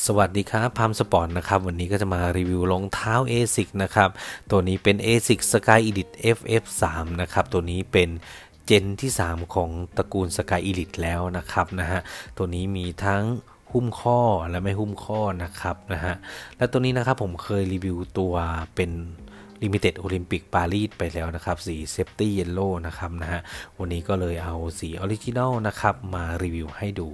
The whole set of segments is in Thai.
สวัสดีครับพามสปอร์ตนะครับ วันนี้ก็จะมารีวิวรองเท้า ASIC นะครับ ตัวนี้เป็น ASIC Sky Elite FF3 นะครับ ตัวนี้เป็นเจนที่ 3 ของตระกูล Sky Elite แล้วนะครับนะฮะ ตัวนี้มีทั้งหุ้มข้อและไม่หุ้มข้อนะครับนะฮะ และตัวนี้นะครับผมเคยรีวิวตัวเป็น Limited Olympic Paris ไปแล้วนะครับ สี Safety Yellow นะครับนะฮะวันนี้ก็เลยเอาสี Original นะครับมารีวิวให้ดู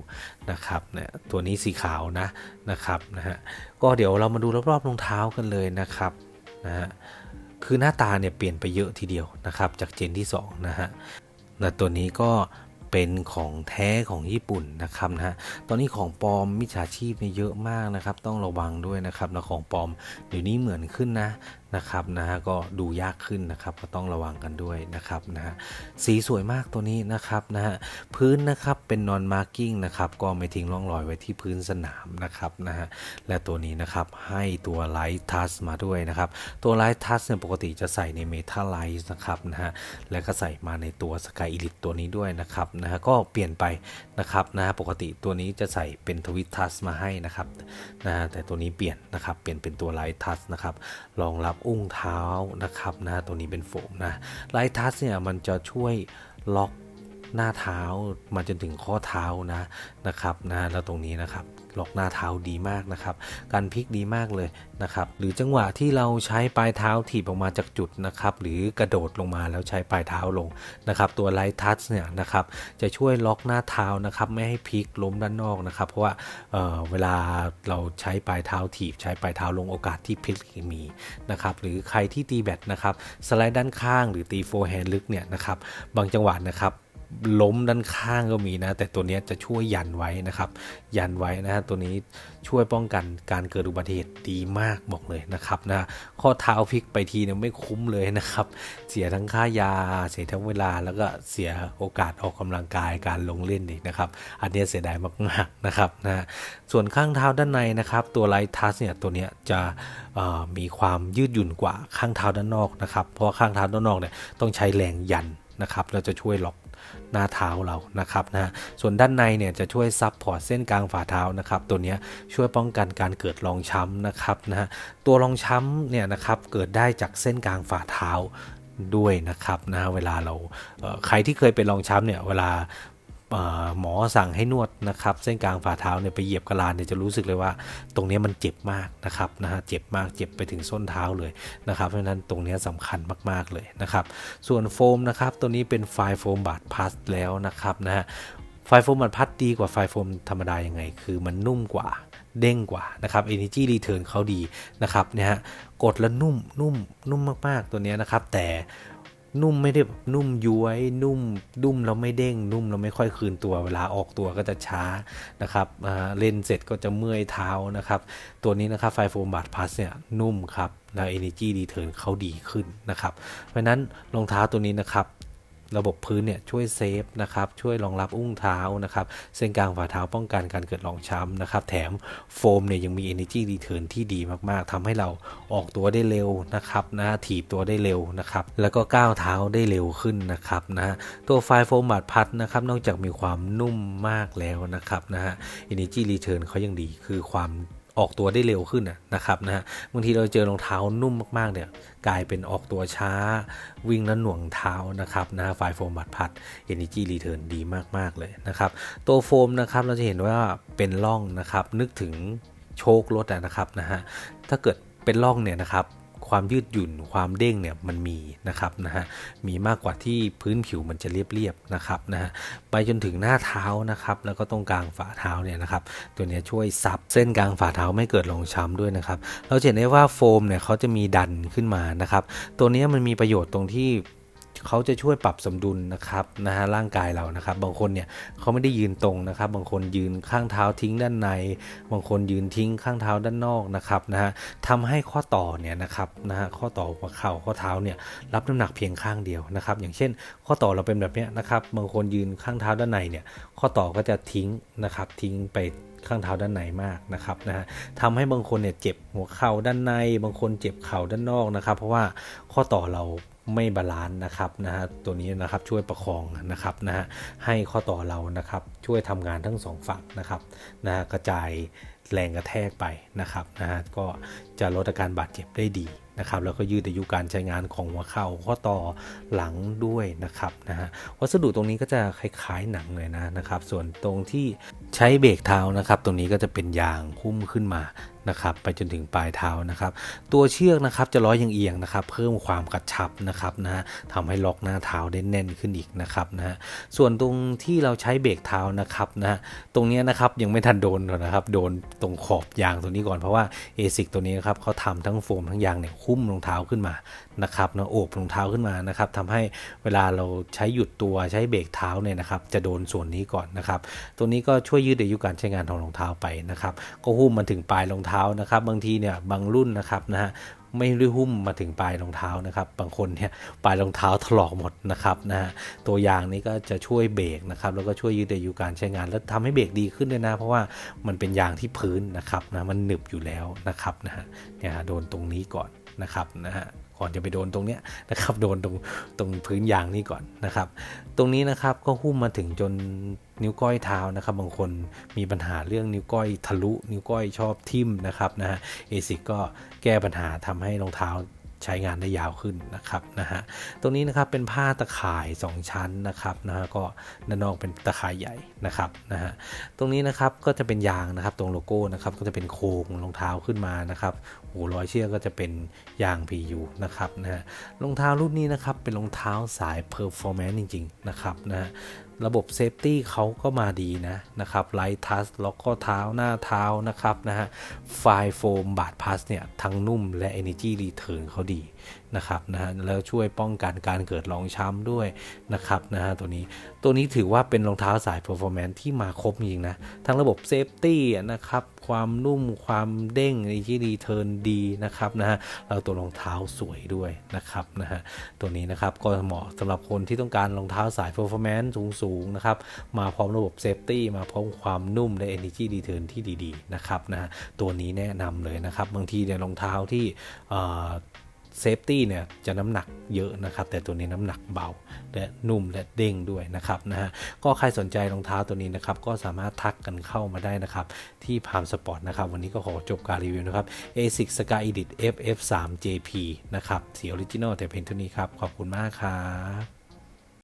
นะครับเนี่ยตัวนี้สีขาวนะนะครับนะฮะก็เดี๋ยวเรามาดูรอบๆรองเท้ากันเลยนะครับนะฮะคือหน้าตาเนี่ยเปลี่ยนไปเยอะทีเดียวนะครับจากเจนที่2นะฮะนะตัวนี้ก็เป็นของแท้ของญี่ปุ่นนะครับนะฮะ ตอนนี้ของปลอมมิจฉาชีพเนี่ยเยอะมากนะครับ ต้องระวังด้วยนะครับนะของปลอมเดี๋ยวนี้เหมือนขึ้นนะนะครับนะฮะก็ดูยากขึ้นนะครับก็ต้องระวังกันด้วยนะครับนะฮะสีสวยมากตัวนี้นะครับนะฮะพื้นนะครับเป็นนอนมาร์กิ้งนะครับก็ไม่ทิ้งร่องรอยไว้ที่พื้นสนามนะครับนะฮะและตัวนี้นะครับให้ตัวไลท์ทัสมาด้วยนะครับตัวไลท์ทัสเนี่ยปกติจะใส่ในเมทัลไลท์นะครับนะฮะและก็ใส่มาในตัวสกายอิลิตตัวนี้ด้วยนะครับนะฮะก็เปลี่ยนไปนะครับนะฮะปกติตัวนี้จะใส่เป็นทวิตทัสมาให้นะครับนะฮะแต่ตัวนี้เปลี่ยนนะครับเปลี่ยนเป็นตัวไลท์ทัสนะครับรองรับอุ้งเท้านะครับนะตัวนี้เป็นโฟมนะไลท์ทัสเนี่ยมันจะช่วยล็อก หน้าเท้ามาจนถึงข้อเท้านะนะครับนะแล้วตรงนี้นะครับล็อกหน้าเท้าดีมากนะครับ การพลิกดีมากเลยนะครับ หรือจังหวะที่เราใช้ปลายเท้าถีบออกมาจากจุดนะครับ หรือกระโดดลงมาแล้วใช้ปลายเท้าลงนะครับ ตัวไลท์ทัชเนี่ยนะครับ จะช่วยล็อกหน้าเท้านะครับ ไม่ให้พลิกล้มด้านนอกนะครับ เพราะว่าเเวลาเราใช้ปลายเท้าถีบ ใช้ปลายเท้าลงโอกาสที่พลิกมีนะครับ หรือใครที่ตีแบตนะครับ สไลด์ด้านข้าง หรือตีโฟร์แฮนด์ลึกเนี่ยนะครับ บางจังหวะนะครับ ล้มด้านข้างก็มีนะ แต่ตัวนี้จะช่วยยันไว้นะครับ ยันไว้นะฮะตัวนี้ช่วยป้องกันการเกิดอุบัติเหตุดีมากบอกเลยนะครับนะข้อเท้าพลิกไปทีเนี่ยไม่คุ้มเลยนะครับ เสียทั้งค่ายา เสียทั้งเวลาแล้วก็เสียโอกาสออกกำลังกายการลงเล่นอีกนะครับ อันนี้เสียดายมากๆนะครับนะส่วนข้างเท้าด้านในนะครับ ตัวไลท์ทัสเนี่ยตัวนี้จะมีความยืดหยุ่นกว่าข้างเท้าด้านนอกนะครับเพราะข้างเท้าด้านนอกเนี่ยต้องใช้แรงยันนะครับเราจะช่วยล็อก หน้าเท้าเรานะครับนะส่วนด้านในเนี่ยจะช่วยซับพอร์ตเส้นกลางฝ่าเท้านะครับตัวนี้ช่วยป้องกันการเกิดรองช้ำนะครับนะฮะตัวรองช้ำเนี่ยนะครับเกิดได้จากเส้นกลางฝ่าเท้าด้วยนะครับนะเวลาเราใครที่เคยเป็นรองช้ำเนี่ยเวลา หมอสั่งให้นวดนะครับ เส้นกลางฝ่าเท้าเนี่ยไปเหยียบกระลานเนี่ยจะรู้สึกเลยว่า ตรงนี้มันเจ็บมากนะครับนะฮะเจ็บมากเจ็บไปถึงส้นเท้าเลยนะครับเพราะฉะนั้นตรงนี้สำคัญมากๆเลยนะครับ ส่วนโฟมนะครับตัวนี้เป็นไฟโฟมบาดพัสแล้วนะครับนะฮะไฟโฟมบาดพัดดีกว่าไฟโฟมธรรมดายังไง คือมันนุ่มกว่าเด้งกว่านะครับ Energy Return เขาดีนะครับเนี่ยฮะกดแล้วนุ่มนุ่มนุ่มมากๆตัวนี้นะครับ แต่ นุ่มไม่ได้นุ่มย้วยนุ่มนุ่มเราไม่เด้ง นุ่มเราไม่ค่อยคืนตัว เวลาออกตัวก็จะช้านะครับเล่นเสร็จก็จะเมื่อยเท้านะครับ ตัวนี้นะครับไฟโฟมบาดพัสเนี่ยนุ่มครับแล้ว Energy Return เขาดีขึ้นนะครับ เพราะนั้นรองเท้าตัวนี้นะครับ ระบบพื้นเนี่ยช่วยเซฟนะครับช่วยรองรับอุ้งเท้านะครับเส้นกลางฝ่าเท้าป้องกันการเกิดรองช้ำนะครับแถมโฟมเนี่ยยังมี energy return ที่ดีมากๆทำให้เราออกตัวได้เร็วนะครับนะถีบตัวได้เร็วนะครับแล้วก็ก้าวเท้าได้เร็วขึ้นนะครับนะตัวไฟโฟมบาดพัดนะครับนอกจากมีความนุ่มมากแล้วนะครับนะฮะ energy return เขายังดีคือความ ออกตัวได้เร็วขึ้นนะครับนะฮะบางทีเราเจอรองเท้านุ่มมากๆเนี่ยกลายเป็นออกตัวช้า วิ่งแล้วหน่วงเท้านะครับนะฮะไฟโฟมบัดพัด Energy Return ดีมากๆเลยนะครับตัวโฟมนะครับเราจะเห็นว่าเป็นร่องนะครับนึกถึงโชครถนะครับนะฮะถ้าเกิดเป็นร่องเนี่ยนะครับ ความยืดหยุ่นความเด้งเนี่ยมันมีนะครับนะฮะมีมากกว่าที่พื้นผิวมันจะเรียบๆนะครับนะฮะไปจนถึงหน้าเท้านะครับ แล้วก็ตรงกลางฝ่าเท้าเนี่ยนะครับตัวนี้ช่วยซับเส้นกลางฝ่าเท้าไม่เกิดรองช้ำด้วยนะครับเราเห็นได้ว่าโฟมเนี่ยเขาจะมีดันขึ้นมานะครับ ตัวนี้มันมีประโยชน์ตรงที่ เขาจะช่วยปรับสมดุลนะครับนะฮะร่างกายเรานะครับ บางคนเนี่ยเขาไม่ได้ยืนตรงนะครับ บางคนยืนข้างเท้าทิ้งด้านใน บางคนยืนทิ้งข้างเท้าด้านนอกนะครับนะฮะทำให้ข้อต่อเนี่ยนะครับนะฮะข้อต่อหัวเข่าข้อเท้าเนี่ยรับน้ำหนักเพียงข้างเดียวนะครับ อย่างเช่น ข้อต่อเราเป็นแบบนี้นะครับ บางคนยืนข้างเท้าด้านในเนี่ยข้อต่อก็จะทิ้งนะครับทิ้งไปข้างเท้าด้านในมากนะครับนะฮะทำให้บางคนเนี่ยเจ็บหัวเข่าด้านใน บางคนเจ็บเข่าด้านนอกนะครับ เพราะว่าข้อต่อเรา ไม่บาลานซ์นะครับนะฮะตัวนี้นะครับช่วยประคองนะครับนะฮะให้ข้อต่อเรานะครับช่วยทำงานทั้งสองฝั่งนะครับนะฮะกระจายแรงกระแทกไปนะครับนะฮะก็จะลดอาการบาดเจ็บได้ดี นะครับแล้วก็ยืดอายุการใช้งานของหัวเข่าข้อต่อหลังด้วยนะครับนะฮะวัสดุตรงนี้ก็จะคล้ายๆหนังเลยนะนะครับส่วนตรงที่ใช้เบรกเท้านะครับตรงนี้ก็จะเป็นยางหุ้มขึ้นมานะครับไปจนถึงปลายเท้านะครับ ตัวเชือกนะครับจะร้อยยังเอียงนะครับ เพิ่มความกระชับนะครับนะฮะทำให้ล็อกหน้าเท้าได้แน่นขึ้นอีกนะครับนะฮะส่วนตรงที่เราใช้เบรกเท้านะครับนะฮะตรงนี้นะครับยังไม่ทันโดนนะครับ โดนตรงขอบยางตัวนี้ก่อนเพราะว่า ASIC ตัวนี้นะครับเขาทำทั้งโฟมทั้งยางเนี่ยหุ้มรองเท้าขึ้นมานะครับนะโอบรองเท้าขึ้นมานะครับทำให้เวลาเราใช้หยุดตัวใช้เบรกเท้าเนี่ยนะครับ จะโดนส่วนนี้ก่อนนะครับ ตัวนี้ก็ช่วยยืดอายุการใช้งานของรองเท้าไปนะครับ ก็หุ้มมาถึงปลายรองเท้านะครับ บางทีเนี่ยบางรุ่นนะครับนะฮะไม่ได้หุ้มมาถึงปลายรองเท้านะครับ บางคนเนี่ยปลายรองเท้าถลอกหมดนะครับนะฮะตัวยางนี้ก็จะช่วยเบรกนะครับ แล้วก็ช่วยยืดอายุการใช้งาน แล้วทำให้เบรกดีขึ้นด้วยนะ เพราะว่ามันเป็นยางที่พื้นนะครับนะมันหนึบอยู่แล้วนะครับนะฮะเนี่ยฮะโดนตรงนี้ก่อน นะครับนะฮะก่อนจะไปโดนตรงเนี้ยนะครับโดนตรงตรงพื้นยางนี่ก่อนนะครับ ตรงนี้นะครับก็หุ้มมาถึงจนนิ้วก้อยเท้านะครับ บางคนมีปัญหาเรื่องนิ้วก้อยทะลุ นิ้วก้อยชอบทิ่มนะครับนะฮะเอซิก็แก้ปัญหาทำให้รองเท้า ใช้งานได้ยาวขึ้นนะครับนะฮะตรงนี้นะครับเป็นผ้าตะข่าย 2 ชั้นนะครับนะฮะก็ด้านนอกเป็นตะข่ายใหญ่นะครับนะฮะตรงนี้นะครับก็จะเป็นยางนะครับตรงโลโก้นะครับก็จะเป็นโครงรองเท้าขึ้นมานะครับโอ้รอยเชือกก็จะเป็นยาง PU นะครับนะฮะรองเท้ารุ่นนี้นะครับเป็นรองเท้าสาย performance จริงๆนะครับนะฮะ ระบบเซฟตี้เขาก็มาดีนะนะครับไลท์ทัสล็อกข้อเท้าหน้าเท้านะครับนะฮะไฟโฟมบาดพัสเนี่ยทั้งนุ่มและ Energy Return เขาดี นะครับนะฮะแล้วช่วยป้องกันการเกิดรองช้ำด้วยนะครับนะฮะตัวนี้ตัวนี้ถือว่าเป็นรองเท้าสาย Performance ที่มาครบจริงนะ ทั้งระบบเซฟตี้นะครับ ความนุ่มความเด้ง Energy Return ดีนะครับนะฮะแล้วตัวรองเท้าสวยด้วยนะครับนะฮะตัวนี้นะครับก็เหมาะสำหรับคนที่ต้องการรองเท้าสาย Performance สูงๆนะครับมาพร้อมระบบเซฟตี้มาพร้อมความนุ่มและ Energy Return ที่ดีๆนะครับนะฮะตัวนี้แนะนำเลยนะครับบางทีเนี่ยรองเท้าที่ เซฟตี้เนี่ยจะน้ำหนักเยอะนะครับ แต่ตัวนี้น้ำหนักเบาและนุ่มและเด้งด้วยนะครับนะฮะก็ใครสนใจรองเท้าตัวนี้นะครับ ก็สามารถทักกันเข้ามาได้นะครับ ที่พามสปอร์ตนะครับ วันนี้ก็ขอจบการรีวิวนะครับ ASIC Sky Edit FF3 JP นะครับสีออริจินอลแต่เพียงเท่านี้ครับ ขอบคุณมากครับ